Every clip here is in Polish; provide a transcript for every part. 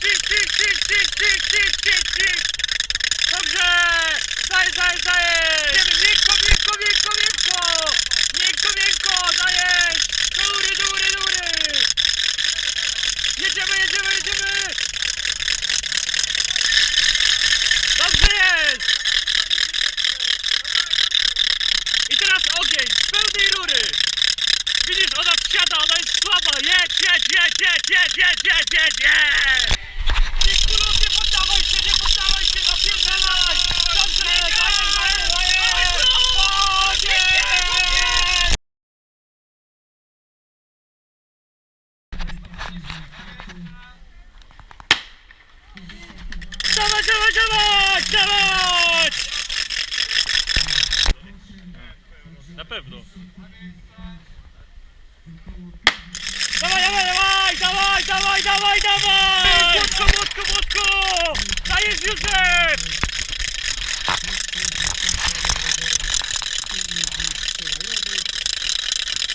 cik, cik, cik, cik, cik, cik, cik, cik. Dobrze! Daję, daję, daję! Miękko, miękko, miękko, miękko! Miękko, miękko, daję! Do góry, do góry, do góry! Jedziemy, jedziemy, jedziemy! Dobrze jest! I teraz ogień z pełnej rury! Widzisz, ona wsiada, ona jest słaba! Jedź, jedź, jedź, jedź, jedź! Dawać, dawać! Na pewno. Dawaj, dawaj, dawaj, dawaj, dawaj, dawaj, dawaj! Młotko, młotko, młotko! Dajesz Józef!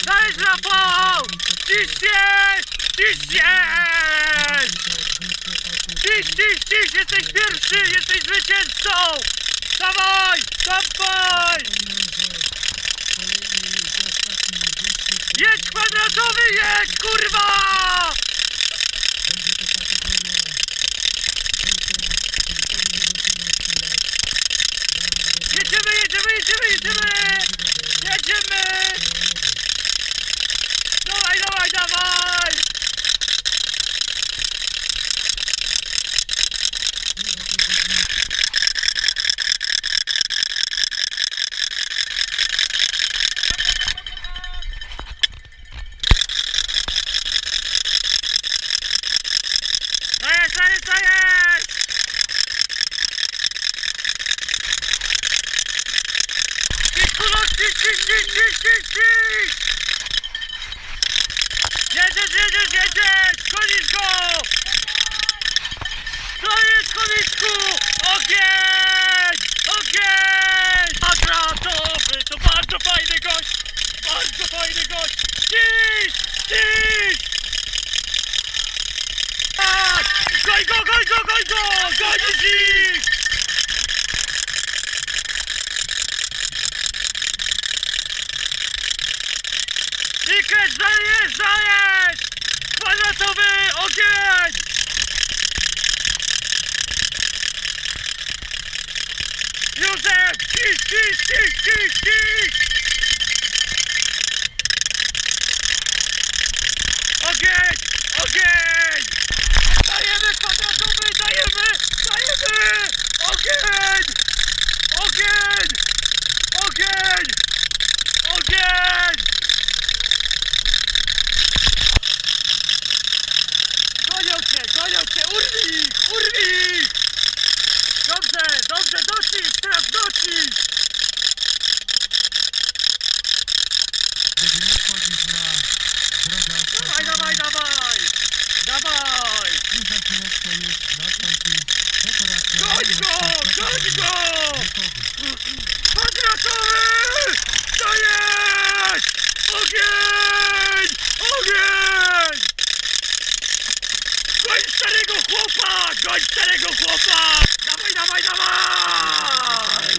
Dajesz Rafał! Ciśniesz! Ciśniesz! Ciś, ciś, ciś! Jesteś pierwszy! Jesteś zwycięzcą! Dawaj! Dawaj! Jedź kwadratowy, jedź, kurwa! Jedziemy, jedziemy, jedziemy, jedziemy! Jedziemy! Dawaj, dawaj, dawaj! Dajesz, dajesz, dajesz! Ciś, ciś, ciś, ciś, ciś, ciś! Jedziesz, jedziesz, jedziesz! Gonisz go! To jest komiczku! Ogień! Ogień! Kwadratowy to bardzo fajny gość! Bardzo fajny gość! Ciś! Ciś! Tak! Goj go, goj go, goj go! Gonisz ich! Tic, tic, tic, tic. Goń go! Goń go! Kwadratowy! To jest! Ogień! Ogień! Goń starego chłopa! Goń starego chłopa! Dawaj, dawaj, dawaj!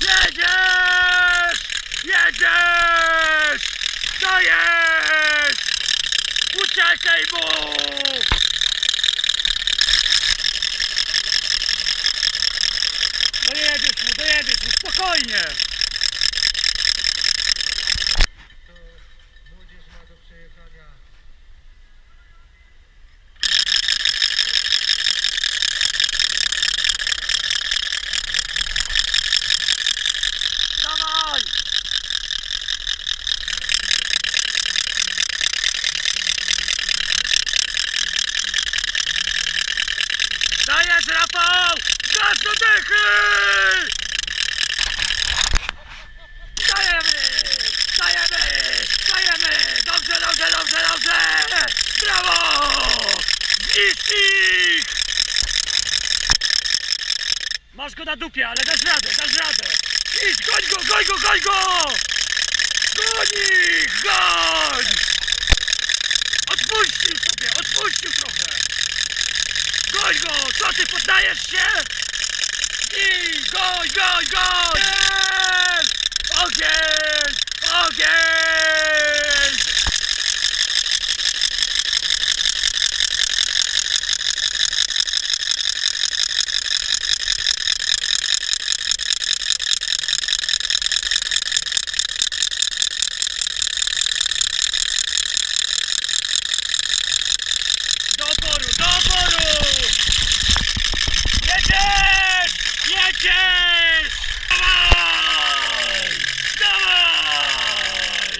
Jedziesz! Jedziesz! To jest! Uciekaj mu! Dojedziesz mu, dojedziesz mu, spokojnie! To młodzież ma do przejechania. Dawaj! Dajesz, Rafał! Gaz do dechy! Dajemy! Dajemy! Dajemy! Dobrze, dobrze, dobrze, dobrze! Brawo! Zniszcz ich! Masz go na dupie, ale dasz radę, dasz radę! Idź, goń go, goń go, goń go! Goń ich, goń! Odpuścił sobie, odpuścił trochę! Goń go, co ty, poddajesz się? I goń, goń, goń! Ogień! Ogień! Do oporu, do oporu! Jedziesz! Jedziesz! Dawaj! Dawaj!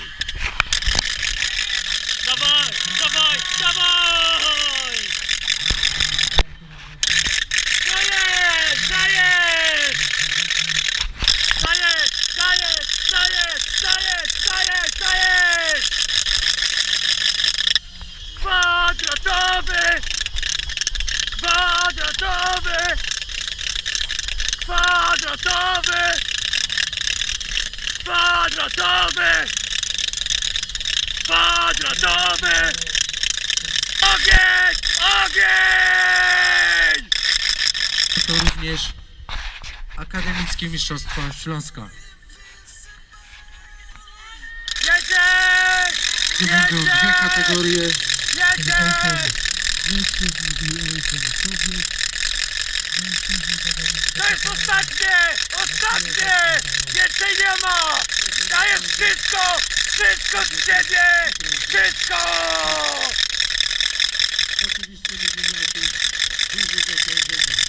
Dawaj, dawaj, dawaj! Dajesz, dajesz! Dajesz, dajesz, dajesz, dajesz, dajesz, dajesz! Kwadratowy! Kwadratowy! Kwadratowy! Kwadratowy! Kwadratowy! Ogień! Ogień! To również Akademickie Mistrzostwa Śląska. Jedziesz! Gdzie będą dwie kategorie Jedziesz! mężczyzn To jest ostatnie! Ostatnie! Więcej nie ma! Dajesz wszystko! Wszystko z siebie! Wszystko! Oczywiście będziemy jakieś duże zagrożenie.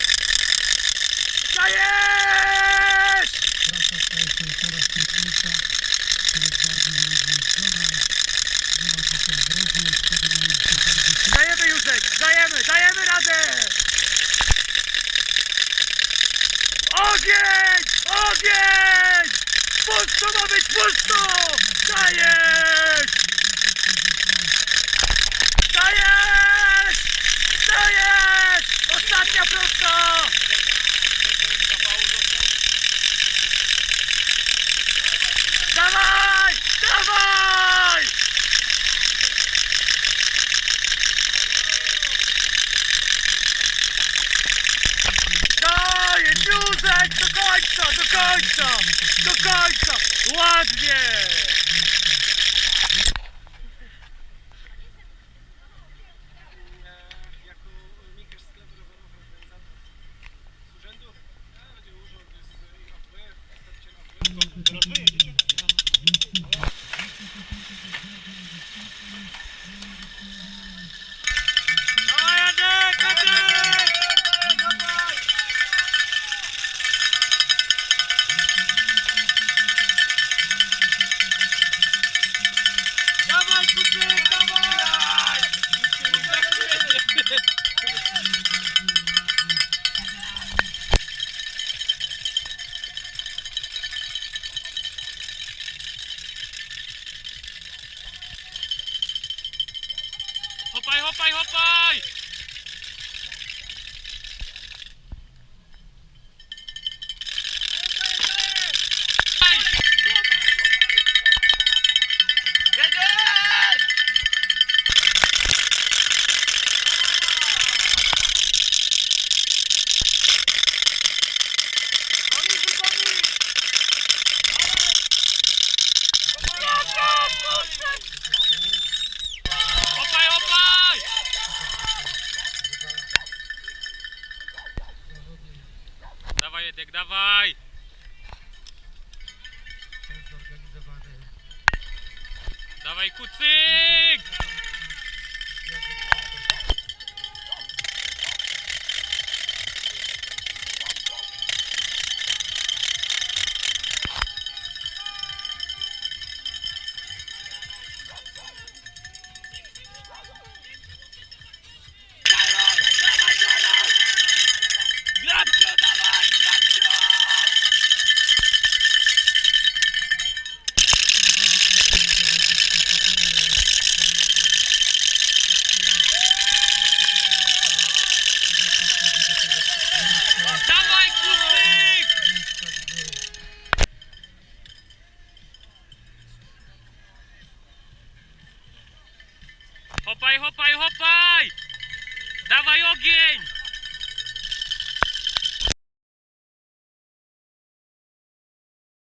Ogień! Ogień! Pusto ma być pusto! Dajesz! Dajesz! Dajesz! Ostatnia prosta! Dawaj! Dawaj! Dajesz Józek! Do końca! Do końca! Do końca! Ładnie! bay hộp bay